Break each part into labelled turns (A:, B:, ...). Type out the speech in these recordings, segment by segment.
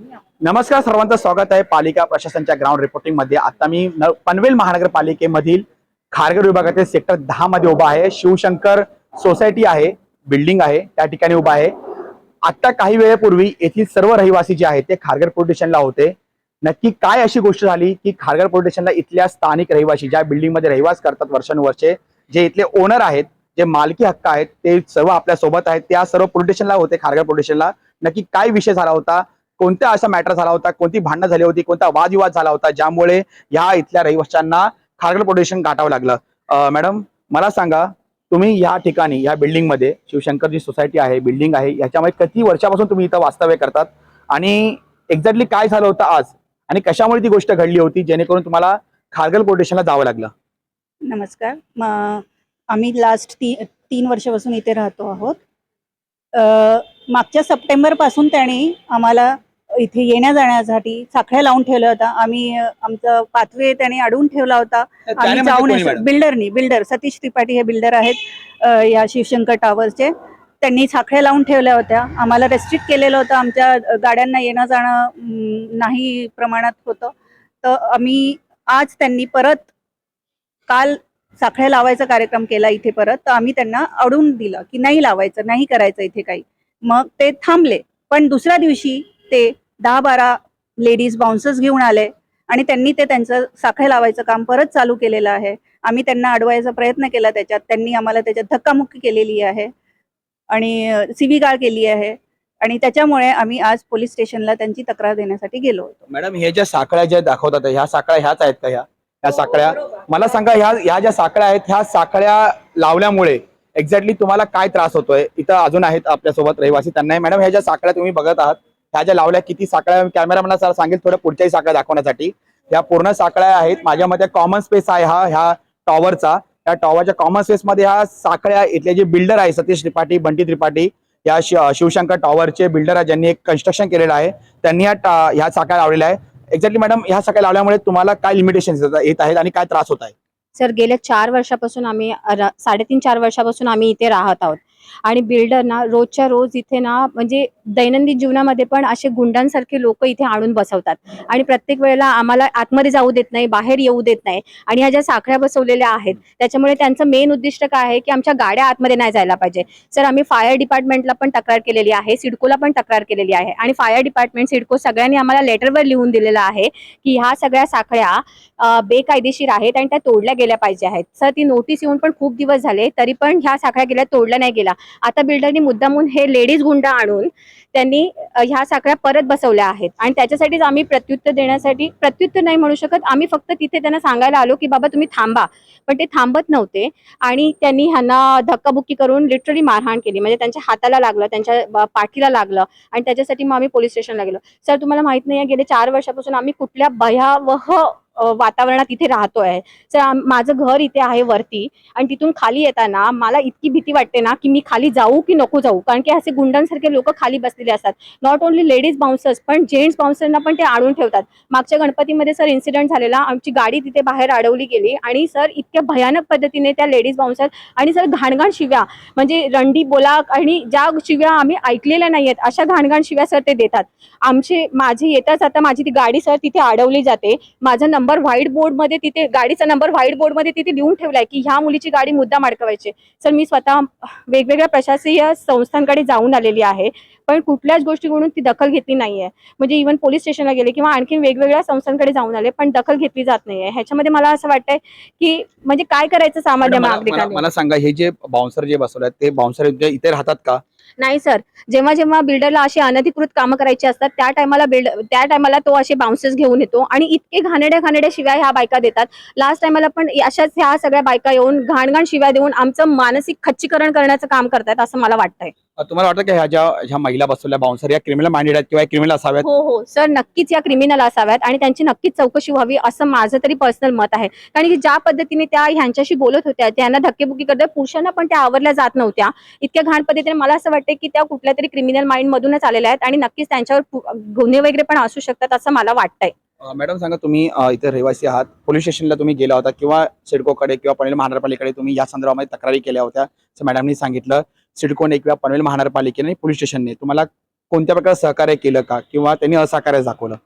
A: नमस्कार सर्वांचं स्वागत आहे पालिका प्रशासनच्या ग्राउंड रिपोर्टिंगमध्ये. आता मी पनवेल महानगरपालिकेमधील खारघर विभागातील सेक्टर दहा मध्ये उभा आहे. शिवशंकर सोसायटी आहे बिल्डिंग आहे त्या ठिकाणी उभा आहे. आता काही वेळेपूर्वी येथील सर्व रहिवासी जे आहेत ते खारघर पोलीस स्टेशनला होते. नक्की काय अशी गोष्ट झाली की खारघर पोलीस स्टेशनला इथल्या स्थानिक रहिवासी ज्या बिल्डिंगमध्ये रहिवास करतात वर्षानुवर्षे जे इथले ओनर आहेत जे मालकी हक्क आहेत ते सर्व आपल्यासोबत आहेत. त्या सर्व पोलीस स्टेशनला होते खारघर पोलीस स्टेशनला नक्की काय विषय झाला होता? कोणत्या असा मॅटर झाला होता कोणती भांडणं झाली होती कोणता वादविवाद झाला होता ज्यामुळे या इथल्या रहिवाशांना खारगड पोलीस गाठावं लागलं? मॅडम मला सांगा तुम्ही या ठिकाणी या बिल्डिंगमध्ये शिवशंकर जी सोसायटी आहे बिल्डिंग आहे याच्यामध्ये किती वर्षापासून तुम्ही इथं वास्तव्य करतात? आणि एक्झॅक्टली काय झालं होतं आज? आणि कशामुळे ती गोष्ट घडली होती जेणेकरून तुम्हाला खारगल पोटेशनला जावं लागलं?
B: नमस्कार. आम्ही लास्ट ती तीन वर्षापासून इथे राहतो आहोत. मागच्या सप्टेंबरपासून त्याने आम्हाला इथे येण्या जाण्यासाठी साखळ्या लावून ठेवल्या होता आम्ही आमचं पाथवे त्यांनी अडवून ठेवला होता. आम्ही जाऊन बिल्डरनी बिल्डर सतीश त्रिपाठी हे बिल्डर आहेत या शिवशंकर टॉवरचे. त्यांनी साखळ्या लावून ठेवल्या होत्या. आम्हाला रेस्ट्रिक्ट केलेलं होतं. आमच्या गाड्यांना येणं जाणं नाही प्रमाणात होतं. तर आम्ही आज त्यांनी परत काल साखळ्या लावायचा कार्यक्रम केला इथे परत. तर आम्ही त्यांना अडवून दिलं की नाही लावायचं नाही करायचं इथे काही. मग ते थांबले. पण दुसऱ्या दिवशी ते दहा बारा लेडीज बाउन्सर्स घेऊन आले आणि त्यांनी ते त्यांचं साखळ्या लावायचं काम परत चालू केलेलं आहे. आम्ही त्यांना अडवायचा प्रयत्न केला त्याच्यात. त्यांनी आम्हाला त्याच्यात धक्कामुक्की केलेली आहे. आणि सिविगाळ केली आहे. आणि त्याच्यामुळे आम्ही आज पोलीस स्टेशनला त्यांची तक्रार देण्यासाठी गेलो होतो.
A: मॅडम हे ज्या साखळ्या ज्या दाखवतात ह्या साखळ्या ह्याच आहेत का ह्या? ह्या साखळ्या? मला सांगा ह्या ह्या ज्या साखळ्या आहेत ह्या साखळ्या लावल्यामुळे एक्झॅक्टली तुम्हाला काय त्रास होतोय? इथं अजून आहेत आपल्यासोबत रहिवासी. त्यांना मॅडम ह्या ज्या साखळ्या तुम्ही बघत आहात ह्या ज्या लावल्या किती साखळ्या कॅमेरा सर सांगेल थोडं पुढच्याही साखळ्या दाखवण्यासाठी. ह्या पूर्ण साखळ्या आहेत. माझ्या मते कॉमन स्पेस आहे हा ह्या टॉवरचा त्या टॉवरच्या कॉमन स्पेस मध्ये ह्या साखळ्या इथले जे बिल्डर आहे सतीश त्रिपाठी बंटी त्रिपाठी या शिवशंकर टॉवरचे बिल्डर आहे ज्यांनी एक कन्स्ट्रक्शन केलेलं आहे. त्यांनी ह्या ह्या साखळ्या लावलेल्या आहे एक्झॅक्टली मॅडम ह्या साखळ्या लावल्यामुळे तुम्हाला काय लिमिटेशन येत आहेत आणि काय त्रास होत आहे?
C: सर गेल्या चार वर्षापासून आम्ही साडेतीन चार वर्षापासून आम्ही इथे राहत आहोत. आणि बिल्डर ना रोजच्या रोज इथे ना म्हणजे दैनंदिन जीवनामध्ये पण असे गुंडांसारखे लोक इथे आणून बसवतात. आणि प्रत्येक वेळेला आम्हाला आतमध्ये जाऊ देत नाही बाहेर येऊ देत नाही. आणि ह्या ज्या साखळ्या बसवलेल्या आहेत त्याच्यामुळे त्यांचं मेन उद्दिष्ट काय आहे की आमच्या गाड्या आतमध्ये नाही जायला पाहिजे. सर आम्ही फायर डिपार्टमेंटला पण तक्रार केलेली आहे सिडकोला पण तक्रार केलेली आहे. आणि फायर डिपार्टमेंट सिडको सगळ्यांनी आम्हाला लेटरवर लिहून दिलेलं आहे की ह्या सगळ्या साखळ्या बेकायदेशीर आहेत आणि त्या तोडल्या गेल्या पाहिजे आहेत. सर ती नोटीस येऊन पण खूप दिवस झाले तरी पण ह्या साखळ्या गेल्या तोडल्या नाही गेल्या. केला. आता बिल्डरनी मुद्दामून हे लेडीज गुंड आणून त्यांनी ह्या साखळ्या परत बसवल्या आहेत. आणि त्याच्यासाठीच आम्ही प्रत्युत्तर देण्यासाठी प्रत्युत्तर नाही म्हणू शकत आम्ही फक्त तिथे त्यांना सांगायला आलो की बाबा तुम्ही थांबा. पण ते थांबत नव्हते. आणि त्यांनी ह्यांना धक्काबुक्की करून लिटरली मारहाण केली. म्हणजे त्यांच्या हाताला लागलं त्यांच्या पाठीला लागलं आणि त्याच्यासाठी मग आम्ही पोलीस स्टेशनला गेलो. सर तुम्हाला माहीत नाही गेले चार वर्षापासून आम्ही कुठल्या भयावह वातावरणात इथे राहतोय. सर माझं घर इथे आहे वरती आणि तिथून खाली येताना मला इतकी भीती वाटते ना की मी खाली जाऊ की नको जाऊ. कारण की असे गुंडांसारखे लोक खाली बसलेले असतात. नॉट ओन्ली लेडीज बाउन्सर्स पण जेंट्स बाउन्सरना पण ते आणून ठेवतात. मागच्या गणपतीमध्ये सर इन्सिडेंट झालेला. आमची गाडी तिथे बाहेर अडवली गेली आणि सर इतक्या भयानक पद्धतीने त्या लेडीज बाउन्सर आणि सर घाणघाण शिव्या म्हणजे रंडी बोला आणि ज्या शिव्या आम्ही ऐकलेल्या नाहीयेत अशा घाणघाण शिव्या सर ते देतात. आमचे माझे येताच आता माझी ती गाडी सर तिथे अडवली जाते. माझा नंबर व्हाईट बोर्डमध्ये तिथे गाडीचा नंबर व्हाईट बोर्डमध्ये तिथे लिहून ठेवलाय की ह्या मुलीची गाडी मुद्दाम अडकवायची सर मी स्वतः वेगवेगळ्या प्रशासकीय संस्थांकडे जाऊन आलेली आहे पण कुठल्याच गोष्टीकडून ती दखल घेतली नाहीये. म्हणजे इव्हन पोलीस स्टेशनला गेले किंवा आणखी वेगवेगळ्या संस्थांकडे जाऊन आले पण दखल घेतली जात नाहीये. ह्याच्यामध्ये मला असं वाटतंय की म्हणजे काय करायचं सामान्य नागरिकांनी?
A: मला सांगा हे जे बाउन्सर जे बसवले ते बाउन्सर इथे राहतात का?
C: नाही सर जेव्हा जेव्हा बिल्डरला अशी अनधिकृत कामं करायची असतात त्या टायमाला बिल्ड त्या टायमाला तो असे बाउन्सेस घेऊन येतो आणि इतके घाणेड्या घाणेड्या शिव्या ह्या बायका देतात. लास्ट टायमाला पण अशाच ह्या सगळ्या बायका येऊन घाणघाण शिव्या देऊन आमचं मानसिक खच्चीकरण करण्याचं काम करतात असं मला वाटतंय.
A: तुम्हाला वाटतं की ह्या ज्या ह्या महिला बसवल्या बाउन्सर या क्रिमिनल माइंडेड आहेत किंवा क्रिमिनल असाव्यात?
C: हो हो. सर नक्कीच या क्रिमिनल असाव्यात आणि त्यांची नक्कीच चौकशी व्हावी असं माझं तरी पर्सनल मत आहे. कारण की ज्या पद्धतीने त्या ह्यांच्याशी बोलत होत्या त्यांना धक्केबुक्की करतात पुरुषांना पण त्या आवरल्या जात नव्हत्या. इतक्या घाण पद्धतीने मला असं वाटतं की त्या कुठल्या तरी क्रिमिनल माइंड मधूनच आलेल्या आहेत आणि नक्कीच त्यांच्यावर गुन्हे वगैरे पण असू शकतात असं मला वाटतंय.
A: मॅडम सांगा तुम्ही इथे रहिवासी आहात. पोलीस स्टेशनला तुम्ही गेला होता किंवा सिडकोकडे किंवा पनवेल महानगरपालिकेकडे तुम्ही या संदर्भामध्ये तक्रारी केल्या होत्या असं मॅडमनी सांगितलं. सिडकोने किंवा पनवेल महानगरपालिकेने पोलीस स्टेशनने तुम्हाला कोणत्या प्रकारे सहकार्य केलं का किंवा त्यांनी असहकार्य दाखवलं?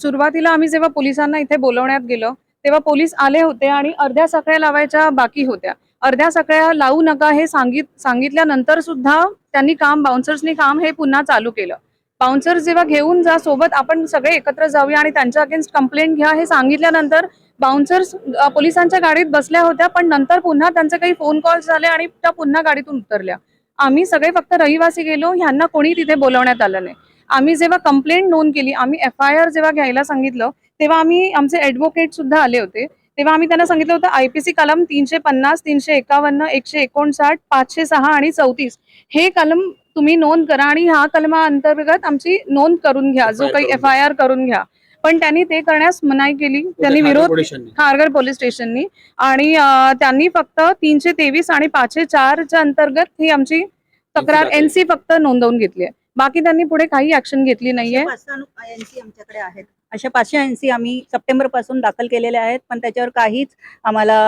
D: सुरुवातीला आम्ही जेव्हा पोलिसांना इथे बोलवण्यात गेलो तेव्हा पोलीस आले होते आणि अर्ध्या सकळ्या लावायच्या बाकी होत्या. अर्ध्या सगळ्या लावू नका हे सांगित सांगितल्यानंतर सुद्धा त्यांनी काम बाउन्सर्सनी काम हे पुन्हा चालू केलं. बाउन्सर्स जेव्हा घेऊन जा सोबत आपण सगळे एकत्र जाऊया आणि त्यांच्या अगेन्स्ट कंप्लेंट घ्या हे सांगितल्यानंतर बाउन्सर्स पोलिसांच्या गाडीत बसल्या होत्या पण नंतर पुन्हा त्यांचे काही फोन कॉल्स झाले आणि त्या पुन्हा गाडीतून उतरल्या. आम्ही सगळे फक्त रहिवासी गेलो ह्यांना कोणी तिथे बोलवण्यात आलं नाही. आम्ही जेव्हा कंप्लेंट नोंद केली आम्ही एफ आय आर जेव्हा घ्यायला सांगितलं तेव्हा आम्ही आमचे ॲडव्होकेट सुद्धा आले होते. तेव्हा आम्ही त्यांना सांगितलं होतं आयपीसी कलम तीनशे पन्नास तीनशे एकावन्न एकशे एकोणसाठ पाचशे सहा आणि चौतीस. हे कलम तुम्ही नोंद करा आणि ह्या कलमा अंतर्गत आमची नोंद करून घ्या जो काही एफ आय आर करून घ्या. पण त्यांनी ते करण्यास मनाई केली. त्यांनी विरोध खारघर पोलीस स्टेशननी. आणि त्यांनी फक्त तीनशे तेवीस आणि पाचशे चारच्या अंतर्गत ही आमची तक्रार. एनसी फक्त नोंदवून घेतली आहे. बाकी त्यांनी पुढे काही ऍक्शन घेतली नाहीये.
B: एनसी आमच्याकडे आहेत. अशा पाचशे एनसी आम्ही सप्टेंबरपासून दाखल केलेले आहेत पण त्याच्यावर काहीच आम्हाला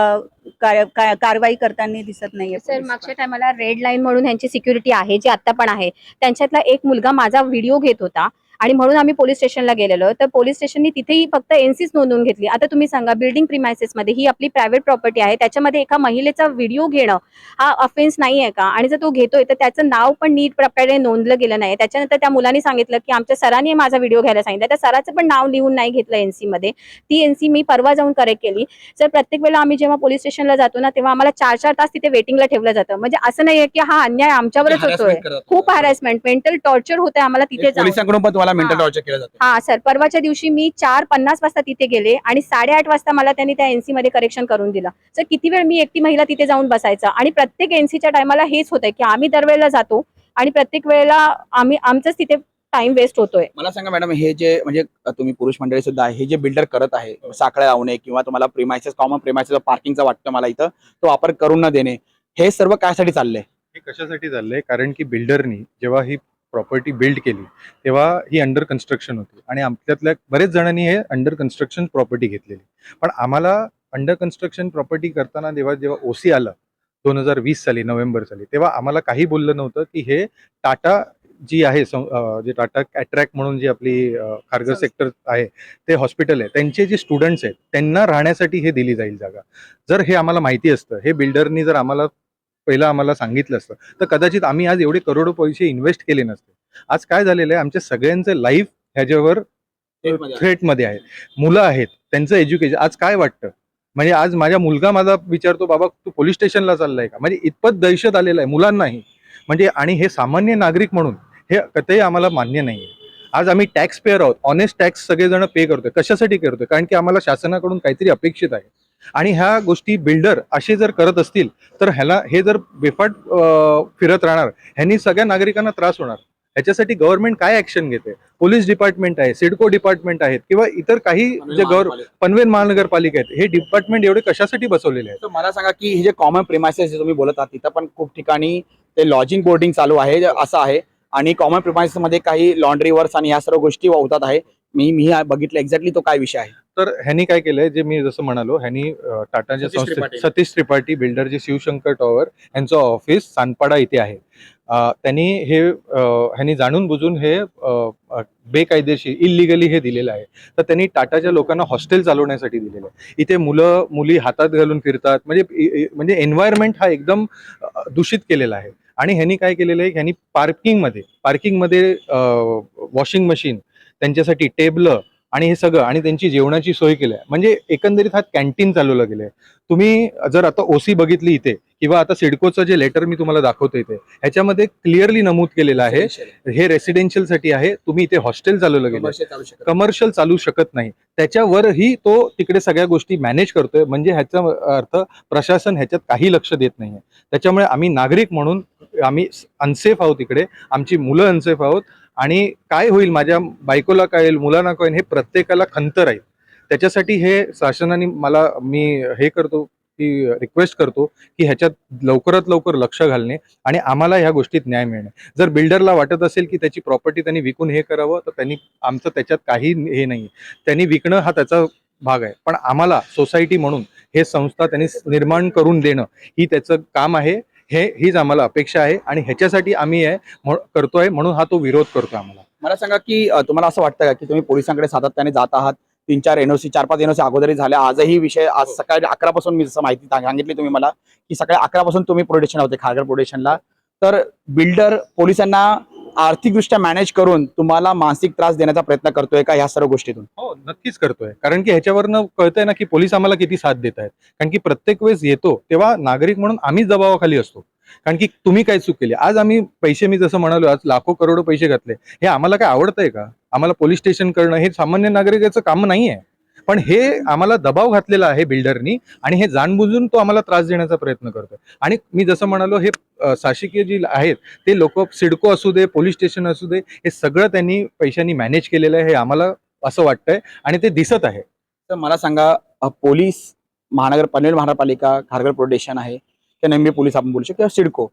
B: कार- कारवाई करताना दिसत नाहीये
C: सर. मागच्या टायमाला रेड लाईन म्हणून ह्यांची सिक्युरिटी आहे जी आता पण आहे त्यांच्यातला एक मुलगा माझा व्हिडिओ घेत होता आणि म्हणून आम्ही पोलीस स्टेशनला गेलेलो. तर पोलीस स्टेशननी तिथेही फक्त एनसीच नोंदवून घेतली. आता तुम्ही सांगा बिल्डिंग प्रिमायसेस मध्ये ही आपली प्रायव्हेट प्रॉपर्टी आहे त्याच्यामध्ये एका महिलेचा व्हिडिओ घेणं हा अफेन्स नाही आहे का? आणि जर तो घेतोय तर त्याचं नाव पण नीट प्रकारे नोंदलं गेलं नाही. त्याच्यानंतर त्या मुलांनी सांगितलं की आमच्या सरांनी माझा व्हिडिओ घ्यायला सांगितलं. त्या सराचं पण नाव लिहून नाही घेतलं एनसी मध्ये. ती एनसी मी परवा जाऊन करेक्ट केली. सर प्रत्येक वेळेला आम्ही जेव्हा पोलीस स्टेशनला जातो ना तेव्हा आम्हाला चार चार तास तिथे वेटिंगला ठेवलं जातं. म्हणजे असं नाहीये की हा अन्याय आमच्यावरच होतोय. खूप हॅरेसमेंट मेंटल टॉर्चर होते आम्हाला तिथे जाऊन.
A: पोलिसांकडून मेंटल
C: हा.
A: टॉर्चर केलं जातं.
C: हा सर. परवाच्या दिवशी मी चार पन्नास वाजता तिथे गेले आणि साडेआठ वाजता मला त्यांनी त्या एनसी मध्ये करेक्शन करून दिलं. सर किती वेळ मी एकटी महिला तिथे जाऊन बसायचं? आणि प्रत्येक एनसीच्या टायमाला हेच होतंय की आम्ही दरवेळेला जातो आणि प्रत्येक वेळेला आम्ही आमचंच तिथे टाइम वेस्ट होतोय.
A: मला सांगा मॅडम हे जे म्हणजे तुम्ही पुरुष मंडळी सुद्धा आहे हे जे बिल्डर करत आहे साखळ्या लावणे किंवा तुम्हाला प्रिमायसेस कॉमन प्रिमायसेस पार्किंगचा वाटतं मला इथं तो वापर करून न देणे हे सर्व कायसाठी चाललंय?
E: हे कशासाठी चाललंय? कारण की बिल्डरनी जेव्हा ही प्रॉपर्टी बिल्ड केली तेव्हा ही अंडर कन्स्ट्रक्शन होती. आणि आमच्यातल्या बरेच जणांनी हे अंडर कन्स्ट्रक्शन प्रॉपर्टी घेतलेली. पण आम्हाला अंडर कन्स्ट्रक्शन प्रॉपर्टी करताना जेव्हा जेव्हा ओसी आलं दोन हजार वीस साली नोव्हेंबर साली तेव्हा आम्हाला काही बोललं नव्हतं की हे टाटा जी आहे सं- जे टाटा कॅट्रॅक म्हणून जी आपली अं, खारघर सेक्टर आहे ते हॉस्पिटल आहे त्यांचे जे स्टुडंट्स आहेत त्यांना राहण्यासाठी हे दिली जाईल जागा. जर हे आम्हाला माहिती असतं हे बिल्डरनी जर आम्हाला पहिलं आम्हाला सांगितलं असतं. तर कदाचित आम्ही आज एवढे करोडो पैसे इन्व्हेस्ट केले नसते. आज काय झालेलं आहे आमच्या सगळ्यांचं लाईफ ह्याच्यावर थ्रेटमध्ये आहे. मुलं आहेत त्यांचं एज्युकेशन आज काय वाटतं? म्हणजे आज माझा मुलगा माझा विचारतो बाबा तू पोलीस स्टेशनला चाललाय का? म्हणजे इतपत दहशत आलेलं आहे मुलांनाही. म्हणजे आणि हे सामान्य नागरिक म्हणून हे कतही आम्हाला मान्य नाही आज आम्ही टॅक्स पेअर आहोत. ऑनेस्ट टॅक्स सगळेजण पे करतोय. कशासाठी करतोय? कारण की आम्हाला शासनाकडून काहीतरी अपेक्षित आहे. आणि ह्या गोष्टी बिल्डर असे जर करत असतील तर ह्याला हे जर बेफाट फिरत राहणार ह्यांनी सगळ्या नागरिकांना त्रास होणार. ह्याच्यासाठी गव्हर्नमेंट काय ऍक्शन घेते? पोलीस डिपार्टमेंट आहे सिडको डिपार्टमेंट आहेत किंवा इतर काही जे गव्हर् पनवेल महानगरपालिका आहेत हे डिपार्टमेंट एवढे कशासाठी बसवलेले आहेत?
A: तर मला सांगा की हे जे कॉमन प्रिमायसेस जे तुम्ही बोलत आहात तिथं पण खूप ठिकाणी ते लॉजिंग बोर्डिंग चालू आहे असं आहे. आणि कॉमन प्रिमायसेस मध्ये काही लॉन्ड्री वर्स आणि ह्या सर्व गोष्टी होतात आहे. मी मी बघितलं एक्झॅक्टली तो काय विषय आहे.
E: तर ह्यांनी काय केलंय जे मी जसं म्हणालो ह्यांनी टाटाच्या
A: सतीश त्रिपाठी.
E: संस्थे सतीश त्रिपाठी बिल्डर जे शिवशंकर टॉवर यांचं ऑफिस सानपाडा इथे आहे. त्यांनी हे अं, ह्यांनी जाणून बुजून हे बेकायदेशीर इलिगली हे दिलेलं आहे. तर त्यांनी टाटाच्या लोकांना हॉस्टेल चालवण्यासाठी दिलेलं आहे. इथे मुलं मुली हातात घालून फिरतात. म्हणजे म्हणजे एन्व्हायरमेंट हा एकदम दूषित केलेला आहे. आणि ह्यांनी काय केलेलं आहे ह्यांनी पार्किंगमध्ये पार्किंगमध्ये वॉशिंग मशीन त्यांच्यासाठी टेबलं आणि हे सगळं आणि त्यांची जेवणाची सोय केली आहे. म्हणजे एकंदरीत हा कॅन्टीन चालवलं गेलंय. तुम्ही जर आता ओसी बघितली इथे किंवा आता सिडकोचं जे लेटर मी तुम्हाला दाखवतो इथे ह्याच्यामध्ये क्लिअरली नमूद केलेलं आहे. हे रेसिडेन्शियलसाठी आहे. तुम्ही इथे हॉस्टेल चालवलं गेलं कमर्शियल चालू शकत नाही. त्याच्यावरही तो तिकडे सगळ्या गोष्टी मॅनेज करतोय. म्हणजे ह्याचा अर्थ प्रशासन ह्याच्यात काही लक्ष देत नाहीये. त्याच्यामुळे आम्ही नागरिक म्हणून आम्ही अनसेफ आहोत इकडे. आमची मुलं अनसेफ आहोत. आणि काय होईल माझ्या बायकोला काय होईल मुलांना काय होईल हे प्रत्येकाला खंत राहील त्याच्यासाठी हे शासनाने मला मी हे करतो की रिक्वेस्ट करतो की ह्याच्यात लवकरात लवकर लक्ष घालणे आणि आम्हाला ह्या गोष्टीत न्याय मिळणे. जर बिल्डरला वाटत असेल की त्याची प्रॉपर्टी त्यांनी विकून हे करावं तर त्यांनी आमचं त्याच्यात काही हे नाही त्यांनी विकणं हा त्याचा भाग आहे. पण आम्हाला सोसायटी म्हणून हे संस्था त्यांनी निर्माण करून देणं ही त्याचं काम आहे. हे हीच आम्हाला अपेक्षा आहे आणि ह्याच्यासाठी आम्ही आहे करतोय म्हणून हा तो विरोध करतोय आम्हाला.
A: मला सांगा की तुम्हाला असं वाटतं का की तुम्ही पोलिसांकडे सातत्याने जात आहात? तीन चार एनओसी चार पाच एनओसी अगोदरही झाल्या. आजही विषय आज सकाळी अकरा पासून मी जसं माहिती सांग- सांगितली तुम्ही मला की सकाळी अकरा पासून तुम्ही प्रोटेक्शन होते खारघर प्रोटेक्शनला तर बिल्डर पोलिसांना आर्थिकदृष्ट्या मॅनेज करून तुम्हाला मानसिक त्रास देण्याचा प्रयत्न करतोय का ह्या सर्व गोष्टीतून?
E: हो नक्कीच करतोय. कारण की ह्याच्यावरनं कळतंय ना की पोलीस आम्हाला किती साथ देत आहेत कारण की प्रत्येक वेळेस येतो तेव्हा नागरिक म्हणून आम्हीच दबावाखाली असतो. कारण की तुम्ही काय चूक केली? आज आम्ही पैसे मी जसं म्हणालो आज लाखो करोडो पैसे घातले. हे आम्हाला काय आवडतंय का? आम्हाला पोलीस स्टेशन करणं हे सामान्य नागरिकाचं काम नाही आहे पण हे आम्हाला दबाव घातलेला आहे बिल्डरनी आणि हे जाणबुजून तो आम्हाला त्रास देण्याचा प्रयत्न करतोय. आणि मी जसं म्हणालो हे शासकीय जी आहेत ते लोक सिडको असू दे पोलीस स्टेशन असू दे हे सगळं त्यांनी पैशांनी मॅनेज केलेलं आहे हे आम्हाला असं वाटतंय आणि ते दिसत आहे.
A: तर मला सांगा पोलीस महानगर पनवेल महानगरपालिका खारघर प्रोडेशन आहे किंवा नेहमी पोलीस आपण बोलू शकतो किंवा सिडको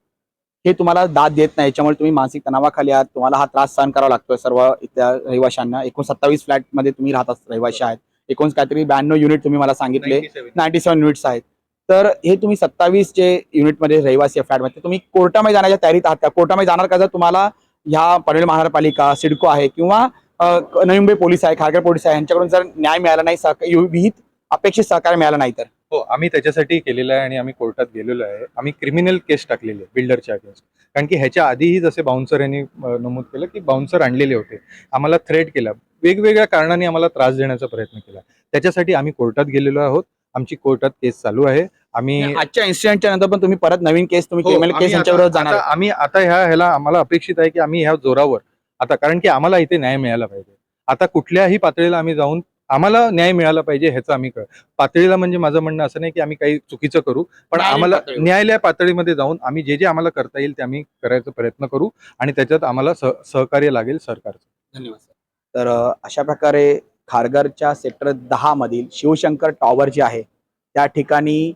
A: हे तुम्हाला दाद देत नाही याच्यामुळे तुम्ही मानसिक तणावाखाली आहात तुम्हाला हा त्रास सहन करावा लागतोय सर्व इथल्या रहिवाशांना. एकूण सत्तावीस फ्लॅटमध्ये तुम्ही राहतात रहिवाशी आहेत. एकूण काहीतरी ब्याण्णव युनिट तुम्ही मला सांगितले. नाईन्टी सेव्हन युनिट्स आहेत. तर हे तुम्ही सत्तावीस जे युनिटमध्ये रहिवासी फ्लॅटमध्ये तुम्ही कोर्टामध्ये जाण्याच्या तयारीत आहात का? कोर्टामध्ये जाणार का जर तुम्हाला ह्या पनवेल महानगरपालिका सिडको आहे किंवा नवी मुंबई पोलीस आहे खारघर पोलीस आहे यांच्याकडून जर न्याय मिळाला नाही विहित अपेक्षित सहकार्य मिळालं नाही तर?
E: हो आम्ही त्याच्यासाठी केलेलं आहे आणि आम्ही कोर्टात गेलेलो आहे. आम्ही क्रिमिनल केस टाकलेली आहे बिल्डरच्या अगेन्स्ट कारण की ह्याच्या आधीही जसे बाउन्सर यांनी नमूद केलं की बाउन्सर आणलेले होते. आम्हाला थ्रेट केला. वेगवेगळ्या कारणांनी आम्हाला त्रास देण्याचा प्रयत्न केला. त्याच्यासाठी आम्ही कोर्टात गेलेलो आहोत. आमची कोर्टात केस चालू आहे. आम्ही
A: आजच्या इन्सिडेंटच्या नंतर पण तुम्ही परत नवीन केस तुम्ही क्रिमिनल केस यांच्या
E: आता-
A: विरोधात जाणार
E: आम्ही आता ह्या ह्याला आम्हाला अपेक्षित आहे की आम्ही ह्या जोरावर आता कारण की आम्हाला इथे न्याय मिळाला पाहिजे. आता कुठल्याही पातळीला आम्ही जाऊन आम्हाला न्याय मिळाला पाहिजे ह्याचं आम्ही कर पातळीला म्हणजे माझं म्हणणं असं नाही की आम्ही काही चुकीचं करू पण आम्हाला. न्यायालय पातळीमध्ये जाऊन आम्ही जे जे आम्हाला करता येईल ते आम्ही करायचा प्रयत्न करू आणि त्याच्यात आम्हाला सह- सहकार्य लागेल सरकारचं
A: धन्यवाद सर तर अशा प्रकारे खारघरच्या सेक्टर दहा मधील शिवशंकर टॉवर जे आहे त्या ठिकाणी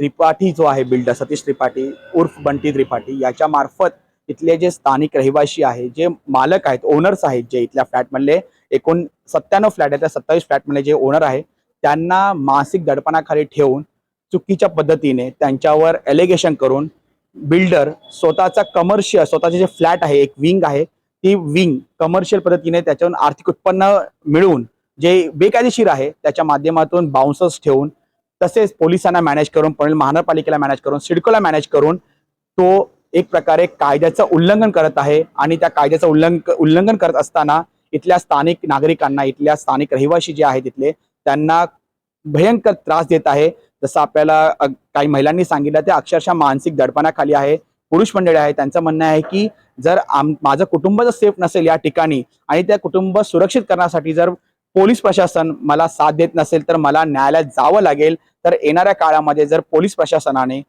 A: त्रिपाठी जो आहे बिल्डर सतीश त्रिपाठी उर्फ बंटी त्रिपाठी याच्या मार्फत इथले जे स्थानिक रहिवासी आहे जे मालक आहेत ओनर्स आहेत जे इथल्या फ्लॅटमधले एकूण सत्त्याण्णव फ्लॅट आहे त्या सत्तावीस फ्लॅटमध्ये जे ओनर आहे त्यांना मानसिक दडपणाखाली ठेवून चुकीच्या पद्धतीने त्यांच्यावर एलिगेशन करून बिल्डर स्वतःचा कमर्शियल स्वतःचे जे फ्लॅट आहे एक विंग आहे ती विंग कमर्शियल पद्धतीने त्याच्यावर आर्थिक उत्पन्न मिळवून जे बेकायदेशीर आहे त्याच्या माध्यमातून बाउन्सर्स ठेवून तसेच पोलिसांना मॅनेज करून पण महानगरपालिकेला मॅनेज करून सिडकोला मॅनेज करून तो एक प्रकारे कायद्याचं उल्लंघन करत आहे. आणि त्या कायद्याचं उल्लंघ उल्लंघन करत असताना इथल्या स्थानिक नागरिकांना इथल्या स्थानिक रहिवासी जे आहेत तिथले त्यांना भयंकर त्रास देत आहे. जसं आपल्याला काही महिलांनी सांगितलं ते अक्षरशः मानसिक दडपणाखाली आहे. पुरुष मंडळी आहे त्यांचं म्हणणं आहे की जर आम माझं कुटुंब जर सेफ नसेल या ठिकाणी आणि त्या कुटुंब सुरक्षित करण्यासाठी जर पोलीस प्रशासन मला साथ देत नसेल तर मला न्यायालयात जावं लागेल. तर येणाऱ्या काळामध्ये जर पोलीस प्रशासनाने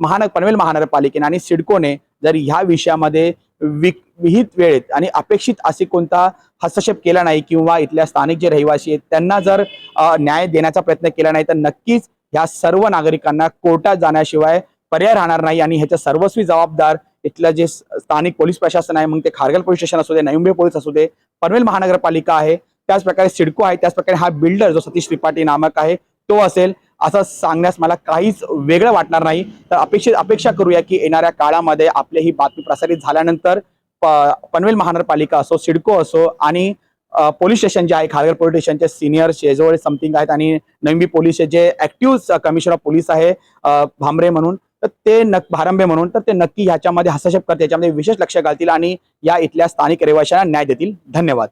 A: महानगर पनवेल महानगरपालिकेने आणि सिडकोने जर ह्या विषयामध्ये विहित वेळेत आणि अपेक्षित असे कोणता हस्तक्षेप केला नाही किंवा इथल्या स्थानिक जे रहिवासी आहेत त्यांना जर न्याय देण्याचा प्रयत्न केला नाही तर नक्कीच ह्या सर्व नागरिकांना कोर्टात जाण्याशिवाय पर्याय राहणार नाही. आणि ह्याच्या सर्वस्वी जबाबदार इथलं जे स्थानिक पोलीस प्रशासन आहे मग ते खारगल पोलीस स्टेशन असू दे नवी पोलीस असू दे पनवेल महानगरपालिका आहे त्याच प्रकारे सिडको आहे त्याचप्रकारे हा बिल्डर जो सतीश त्रिपाठी नामक आहे तो असेल. असं सांगण्यास मला काहीच वेगळं वाटणार नाही. तर अपेक्षित अपेक्षा करूया की येणाऱ्या काळामध्ये आपली ही बातमी प्रसारित झाल्यानंतर प- पनवेल महानगरपालिका असो सिडको असो आणि पोलीस स्टेशन जे आहे खारघर पोलीस स्टेशनचे सिनियर शेजवळ समथिंग आहेत आणि नवी पोलीसचे जे ऍक्टिव्ह कमिशनर ऑफ पोलीस आहे भांबरे म्हणून तर ते नक भारंबे म्हणून तर ते नक्की ह्याच्यामध्ये हस्तक्षेप करते याच्यामध्ये विशेष लक्ष घालतील आणि या इथल्या स्थानिक रहिवाशांना न्याय देतील. धन्यवाद.